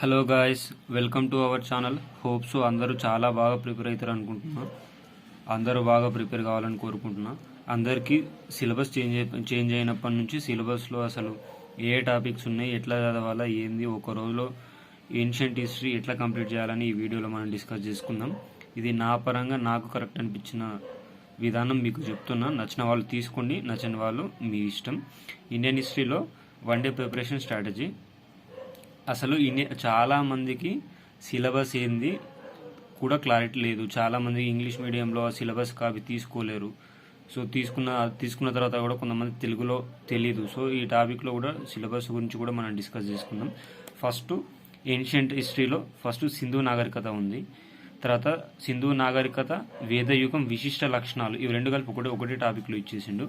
Hello guys welcome to our channel hopes అందరూ చాలా బాగా ప్రిపేర్ అవుతారు అనుకుంటున్నా. అందరూ బాగా ప్రిపేర్ కావాలని కోరుకుంటున్నా. అందరికీ సిలబస్ చేంజ్ చేంజ్ అయినప్పటి నుంచి సిలబస్లో అసలు ఏ టాపిక్స్ ఉన్నాయి ఎట్లా చదవాలా ఏంది ఒక రోజులో ఏన్షియంట్ హిస్టరీ ఎట్లా కంప్లీట్ చేయాలని ఈ వీడియోలో మనం డిస్కస్ చేసుకుందాం. ఇది నా పరంగా నాకు కరెక్ట్ అనిపించిన విధానం మీకు చెప్తున్నా. నచ్చిన వాళ్ళు తీసుకోండి నచ్చని వాళ్ళు మీ ఇష్టం. ఇండియన్ హిస్టరీలో వన్ డే ప్రిపరేషన్ స్ట్రాటజీ అసలు ఇన్ని చాలా మందికి సిలబస్ ఏంది కూడా క్లారిటీ లేదు. చాలా మంది ఇంగ్లీష్ మీడియంలో ఆ సిలబస్ అవి తీసుకోలేరు. సో తీసుకున్న తీసుకున్న తర్వాత కూడా కొంతమంది తెలుగులో తెలీదు. సో ఈ టాపిక్లో కూడా సిలబస్ గురించి కూడా మనం డిస్కస్ చేసుకుందాం. ఫస్ట్ ఏన్షియంట్ హిస్టరీలో ఫస్ట్ సింధు నాగరికత ఉంది. తర్వాత సింధు నాగరికత వేదయుగం విశిష్ట లక్షణాలు ఇవి రెండు కలిపి ఒకటి ఒకటి టాపిక్లో ఇచ్చేసిండు.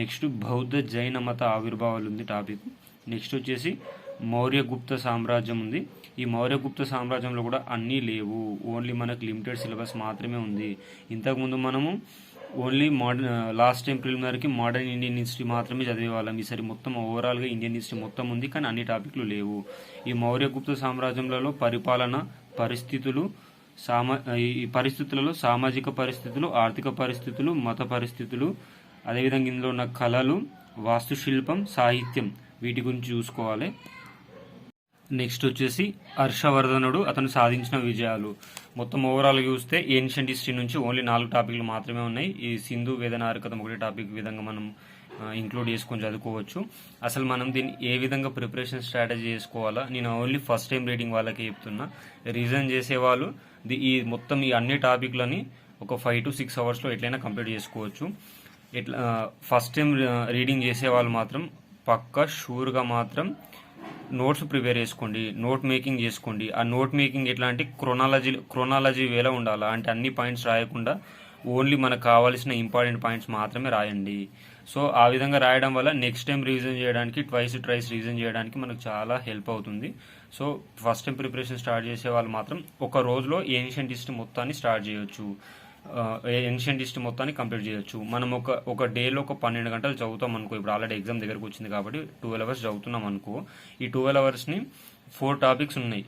నెక్స్ట్ బౌద్ధ జైన మత ఆవిర్భావాలు ఉంది టాపిక్. నెక్స్ట్ వచ్చేసి మౌర్యగుప్త సామ్రాజ్యం ఉంది. ఈ మౌర్యగుప్త సామ్రాజ్యంలో కూడా అన్నీ లేవు. ఓన్లీ మనకు లిమిటెడ్ సిలబస్ మాత్రమే ఉంది. ఇంతకుముందు మనము ఓన్లీ మోడర్న్ లాస్ట్ టైం ప్రిలిమినరీకి మోడర్న్ ఇండియన్ హిస్టరీ మాత్రమే చదివేవాళ్ళం. ఈసారి మొత్తం ఓవరాల్గా ఇండియన్ హిస్టరీ మొత్తం ఉంది కానీ అన్ని టాపిక్లు లేవు. ఈ మౌర్యగుప్త సామ్రాజ్యంలో పరిపాలన పరిస్థితులు సామా ఈ పరిస్థితులలో సామాజిక పరిస్థితులు ఆర్థిక పరిస్థితులు మత పరిస్థితులు అదేవిధంగా ఇందులో ఉన్న కళలు వాస్తుశిల్పం సాహిత్యం వీటి గురించి చూసుకోవాలి. నెక్స్ట్ వచ్చేసి హర్షవర్ధనుడు అతను సాధించిన విజయాలు. మొత్తం ఓవరాల్గా చూస్తే ఏన్షియంట్ హిస్టరీ నుంచి ఓన్లీ నాలుగు టాపిక్లు మాత్రమే ఉన్నాయి. ఈ సింధు వేదనారకథం ఒకటి టాపిక్ విధంగా మనం ఇంక్లూడ్ చేసుకొని చదువుకోవచ్చు. అసలు మనం దీన్ని ఏ విధంగా ప్రిపరేషన్ స్ట్రాటజీ చేసుకోవాలా? నేను ఓన్లీ ఫస్ట్ టైం రీడింగ్ వాళ్ళకి చెప్తున్నా. రీజన్ చేసేవాళ్ళు ది ఈ మొత్తం ఈ అన్ని టాపిక్లని ఒక ఫైవ్ టు సిక్స్ అవర్స్లో ఎట్లయినా కంప్లీట్ చేసుకోవచ్చు. ఇట్లా ఫస్ట్ టైం రీడింగ్ చేసే వాళ్ళు మాత్రం పక్క షూర్గా మాత్రం నోట్స్ ప్రిపేర్ చేసుకోండి నోట్ మేకింగ్ చేసుకోండి. ఆ నోట్ మేకింగ్ ఎట్లా అంటే క్రొనాలజీ క్రొనాలజీ వేలా ఉండాలా? అంటే అన్ని పాయింట్స్ రాయకుండా ఓన్లీ మనకు కావాల్సిన ఇంపార్టెంట్ పాయింట్స్ మాత్రమే రాయండి. సో ఆ విధంగా రాయడం వల్ల నెక్స్ట్ టైం రీజన్ చేయడానికి ట్వైస్ ట్రైస్ రీజన్ చేయడానికి మనకు చాలా హెల్ప్ అవుతుంది. So first time preparation start చేసే వాళ్ళు మాత్రం ఒక రోజులో ఏన్షియంట్ హిస్టరీ మొత్తాన్ని స్టార్ట్ చేయొచ్చు. ఎన్షియంట్ హిస్టరీ మొత్తాన్ని కంప్లీట్ చేయొచ్చు. మనం ఒక ఒక డేలో ఒక పన్నెండు గంటలు చదువుతాం అనుకో. ఇప్పుడు ఆల్రెడీ ఎగ్జామ్ దగ్గరకు వచ్చింది కాబట్టి ట్వెల్వ్ అవర్స్ చదువుతున్నాం అనుకో. ఈ ట్వెల్వ్ అవర్స్ని ఫోర్ టాపిక్స్ ఉన్నాయి.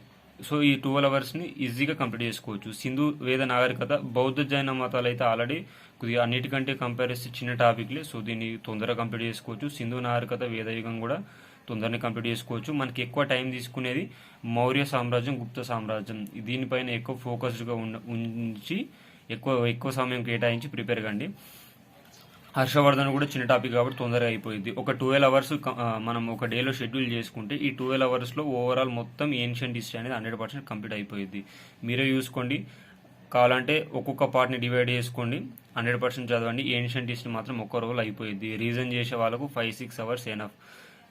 సో ఈ ట్వెల్వ్ అవర్స్ని ఈజీగా కంప్లీట్ చేసుకోవచ్చు. సింధు వేద నాగరికత బౌద్ధ జైన మతాలు అయితే ఆల్రెడీ కొద్దిగా అన్నిటికంటే కంపేర్ చేస్తే చిన్న టాపిక్లే సో దీన్ని తొందరగా కంప్లీట్ చేసుకోవచ్చు. సింధు నాగరికత వేదయుగం కూడా తొందరగా కంప్లీట్ చేసుకోవచ్చు. మనకి ఎక్కువ టైం తీసుకునేది మౌర్య సామ్రాజ్యం గుప్త సామ్రాజ్యం. దీనిపైన ఎక్కువ ఫోకస్డ్గా ఉండ ఉంచి ఎక్కువ ఎక్కువ సమయం కేటాయించి ప్రిపేర్ కండి. హర్షవర్ధన్ కూడా చిన్న టాపిక్ కాబట్టి తొందరగా అయిపోయింది. ఒక ట్వెల్వ్ అవర్స్ మనం ఒక డేలో షెడ్యూల్ చేసుకుంటే ఈ ట్వెల్వ్ అవర్స్లో ఓవరాల్ మొత్తం ఏన్షియంట్ హిస్టరీ అనేది హండ్రెడ్ పర్సెంట్ కంప్లీట్ అయిపోయింది. మీరే చూసుకోండి. కావాలంటే ఒక్కొక్క పార్ట్ని డివైడ్ చేసుకోండి. హండ్రెడ్ పర్సెంట్ చదవండి. ఏన్షియంట్ హిస్టరీ మాత్రం ఒక్క రోజు అయిపోయింది. రీజన్ చేసే వాళ్ళకు ఫైవ్ సిక్స్ అవర్స్ ఎనఫ్.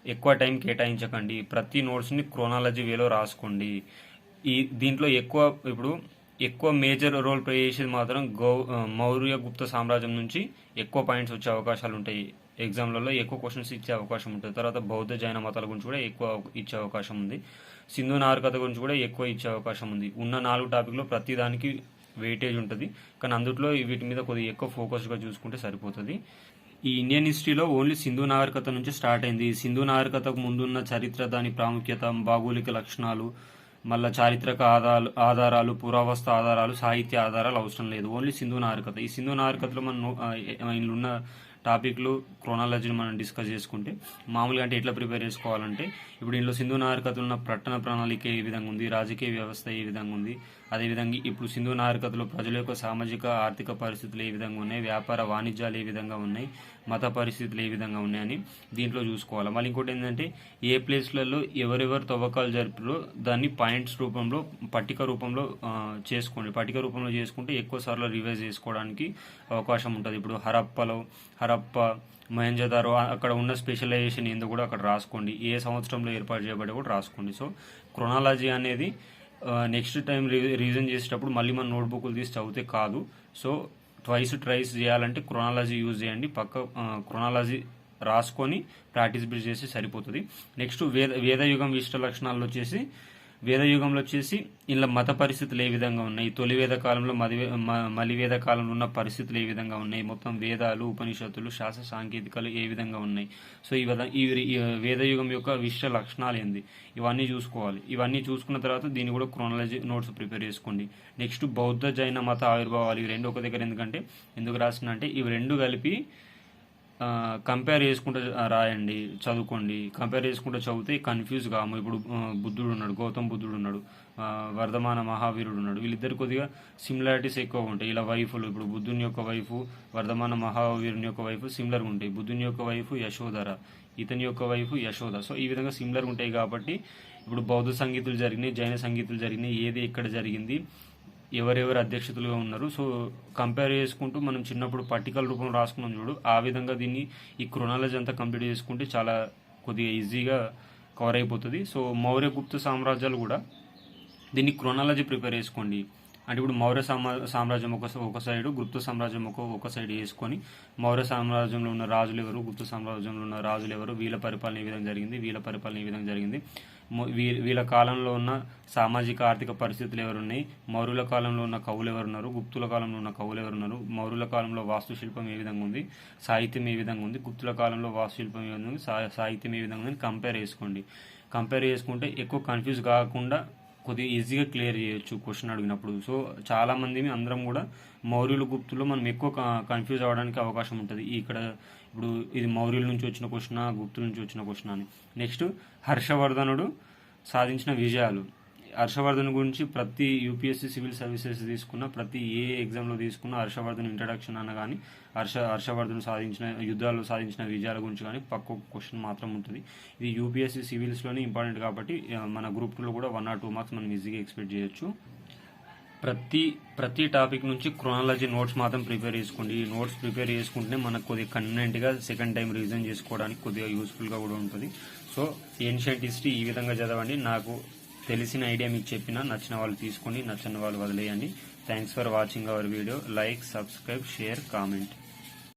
ఎక్కువ టైం కేటాయించకండి. ప్రతి నోట్స్ని క్రోనాలజీ వేలో రాసుకోండి. ఈ దీంట్లో ఎక్కువ ఇప్పుడు ఎక్కువ మేజర్ రోల్ ప్లే చేసేది మాత్రం గౌ మౌర్య గుప్త సామ్రాజ్యం నుంచి ఎక్కువ పాయింట్స్ వచ్చే అవకాశాలు ఉంటాయి. ఎగ్జామ్లలో ఎక్కువ క్వశ్చన్స్ ఇచ్చే అవకాశం ఉంటుంది. తర్వాత బౌద్ధ జైన మతాల గురించి కూడా ఎక్కువ ఇచ్చే అవకాశం ఉంది. సింధు నాగరికత గురించి కూడా ఎక్కువ ఇచ్చే అవకాశం ఉంది. ఉన్న నాలుగు టాపిక్లో ప్రతి దానికి వెయిటేజ్ ఉంటుంది. కానీ అందుట్లో వీటి మీద కొద్దిగా ఎక్కువ ఫోకస్గా చూసుకుంటే సరిపోతుంది. ఈ ఇండియన్ హిస్టరీలో ఓన్లీ సింధు నాగరికత నుంచి స్టార్ట్ అయింది. సింధు నాగరికతకు ముందున్న చరిత్ర దాని ప్రాముఖ్యత భౌగోళిక లక్షణాలు మళ్ళీ చారిత్రక ఆధారాలు ఆధారాలు పురావస్తు ఆధారాలు సాహిత్య ఆధారాలు అవసరం లేదు. ఓన్లీ సింధు నాగరికత ఈ సింధు నాగరికతలో మనం ఉన్న టాపిక్లు క్రోనాలజీని మనం డిస్కస్ చేసుకుంటే మామూలుగా అంటే ఎట్లా ప్రిపేర్ చేసుకోవాలంటే ఇప్పుడు ఇంట్లో సింధు నాగరికతలో ఉన్న పట్టణ ప్రణాళిక ఏ విధంగా ఉంది రాజకీయ వ్యవస్థ ఏ విధంగా ఉంది అదేవిధంగా ఇప్పుడు సింధు నాగరికతలో ప్రజల యొక్క సామాజిక ఆర్థిక పరిస్థితులు ఏ విధంగా ఉన్నాయి వ్యాపార వాణిజ్యాలు ఏ విధంగా ఉన్నాయి మత పరిస్థితులు ఏ విధంగా ఉన్నాయని దీంట్లో చూసుకోవాలి. మళ్ళీ ఇంకోటి ఏంటంటే ఏ ప్లేస్లలో ఎవరెవరు తవ్వకాలు జరిపారో దాన్ని పాయింట్స్ రూపంలో పట్టిక రూపంలో చేసుకోండి. పట్టిక రూపంలో చేసుకుంటే ఎక్కువ సార్లు రివైజ్ చేసుకోవడానికి అవకాశం ఉంటుంది. ఇప్పుడు హరప్పలో హరప్ప మహంజదారో అక్కడ ఉన్న స్పెషలైజేషన్ ఏందో కూడా అక్కడ రాసుకోండి. ఏ సంవత్సరంలో ఏర్పాటు చేయబడి కూడా రాసుకోండి. సో క్రొనాలజీ అనేది నెక్స్ట్ టైం రీజన్ చేసేటప్పుడు మళ్ళీ మన నోట్బుక్లు తీసి చదివితే కాదు. సో ట్వైస్ ట్రైస్ చేయాలంటే క్రొనాలజీ యూజ్ చేయండి. పక్క క్రొనాలజీ రాసుకొని ప్రాక్టీస్ బిల్డ్ చేసి సరిపోతుంది. నెక్స్ట్ వేద వేదయుగం విశిష్ట లక్షణాలు వచ్చేసి వేదయుగంలో వచ్చేసి ఇలా మత పరిస్థితులు ఏ విధంగా ఉన్నాయి? తొలి వేద కాలంలో మదివే మ- కాలంలో ఉన్న పరిస్థితులు ఏ విధంగా ఉన్నాయి? మొత్తం వేదాలు ఉపనిషత్తులు శాస్త్ర సాంకేతికలు ఏ విధంగా ఉన్నాయి? సో ఈ విధంగా ఈ ఈ వేదయుగం యొక్క విశిష్ట లక్షణాలు ఏంది? ఇవన్నీ చూసుకోవాలి. ఇవన్నీ చూసుకున్న తర్వాత దీన్ని కూడా క్రోనాలజీ నోట్స్ ప్రిపేర్ చేసుకోండి. నెక్స్ట్ బౌద్ధ జైన మత ఆవిర్భావాలు ఇవి రెండు ఒక దగ్గర ఎందుకంటే ఎందుకు రాసిన అంటే ఇవి రెండు కలిపి కంపేర్ చేసుకుంటూ రాయండి చదువుకోండి. కంపేర్ చేసుకుంటూ చదివితే కన్ఫ్యూజ్ కాము ఇప్పుడు బుద్ధుడు ఉన్నాడు గౌతమ్ బుద్ధుడు ఉన్నాడు వర్ధమాన మహావీరుడు ఉన్నాడు. వీళ్ళిద్దరు కొద్దిగా సిమిలారిటీస్ ఎక్కువ ఉంటాయి. ఇలా వైఫులు ఇప్పుడు బుద్ధుని యొక్క వైఫ్ వర్ధమాన మహావీరుని యొక్క వైఫ్ సిమిలర్గా ఉంటాయి. బుద్ధుని యొక్క వైఫ్ యశోధర ఇతని యొక్క వైఫ్ యశోద సో ఈ విధంగా సిమిలర్ ఉంటాయి కాబట్టి ఇప్పుడు బౌద్ధ సంగీతులు జరిగినాయి జైన సంగీతులు జరిగినాయి ఏది ఎక్కడ జరిగింది? ఎవరెవరు అధ్యక్షతలుగా ఉన్నారు. సో కంపేర్ చేసుకుంటూ మనం చిన్నప్పుడు పట్టికల రూపం రాసుకున్నాం చూడు. ఆ విధంగా దీన్ని ఈ క్రొనాలజీ అంతా కంప్లీట్ చేసుకుంటే చాలా కొద్దిగా ఈజీగా కవర్ అయిపోతుంది. సో మౌర్య గుప్త సామ్రాజ్యాలు కూడా దీన్ని క్రొనాలజీ ప్రిపేర్ చేసుకోండి. అంటే ఇప్పుడు మౌర్య సామ్రా సామ్రాజ్యం ఒక ఒక సైడు గుప్త సామ్రాజ్యం ఒక ఒక సైడ్ వేసుకొని మౌర్య సామ్రాజ్యంలో ఉన్న రాజులు ఎవరు? గుప్త సామ్రాజ్యంలో ఉన్న రాజులు ఎవరు? వీళ్ళ పరిపాలన ఏ విధంగా జరిగింది? వీళ్ళ పరిపాలన ఏ విధంగా జరిగింది? వీళ్ళ కాలంలో ఉన్న సామాజిక ఆర్థిక పరిస్థితులు ఎవరున్నాయి? మౌర్యుల కాలంలో ఉన్న కవులు ఎవరున్నారు? గుప్తుల కాలంలో ఉన్న కవులు ఎవరున్నారు? మౌర్యుల కాలంలో వాస్తుశిల్పం ఏ విధంగా ఉంది? సాహిత్యం ఏ విధంగా ఉంది? గుప్తుల కాలంలో వాస్తుశిల్పం ఏ విధంగా ఉంది? సా- సాహిత్యం ఏ విధంగా ఉంది? కంపేర్ చేసుకోండి. కంపేర్ చేసుకుంటే ఎక్కువ కన్ఫ్యూజ్ కాకుండా కొద్దిగా ఈజీగా క్లియర్ చేయొచ్చు క్వశ్చన్ అడిగినప్పుడు. సో చాలామంది అందరం కూడా మౌర్యులు గుప్తులు మనం ఎక్కువ కన్ఫ్యూజ్ అవ్వడానికి అవకాశం ఉంటుంది. ఇక్కడ ఇప్పుడు ఇది మౌర్యుల నుంచి వచ్చిన క్వశ్చన్ గుప్తుల నుంచి వచ్చిన క్వశ్చన్ అని. నెక్స్ట్ హర్షవర్ధనుడు సాధించిన విజయాలు. హర్షవర్ధన్ గురించి ప్రతి యూపీఎస్సీ సివిల్ సర్వీసెస్ తీసుకున్న ప్రతి ఏ ఎగ్జామ్లో తీసుకున్న హర్షవర్ధన్ ఇంట్రడక్షన్ అన్న కానీ హర్ష హర్షవర్ధన్ సాధించిన యుద్ధాల్లో సాధించిన విజయాల గురించి కానీ పక్క క్వశ్చన్ మాత్రం ఉంటుంది. ఇది యూపీఎస్సీ సివిల్స్లోనే ఇంపార్టెంట్ కాబట్టి మన గ్రూప్ టూలో కూడా వన్ ఆర్ టూ మార్క్స్ మనం ఈజీగా ఎక్స్పెక్ట్ చేయొచ్చు. ప్రతి ప్రతి టాపిక్ నుంచి క్రోనాలజీ నోట్స్ మాత్రం ప్రిపేర్ చేసుకోండి. ఈ నోట్స్ ప్రిపేర్ చేసుకుంటే మనకు కొద్దిగా కన్వీనెంట్గా సెకండ్ టైం రివిజన్ చేసుకోవడానికి కొద్దిగా యూస్ఫుల్గా కూడా ఉంటుంది. సో ఏన్షియంట్ హిస్టరీ ఈ విధంగా చదవండి. నాకు తెలిసిన ఐడియా మీకు చెప్పిన నచ్చిన వాళ్ళు తీసుకోండి నచ్చని వాళ్ళు వదిలేయండి. Thanks for watching our video like subscribe share comment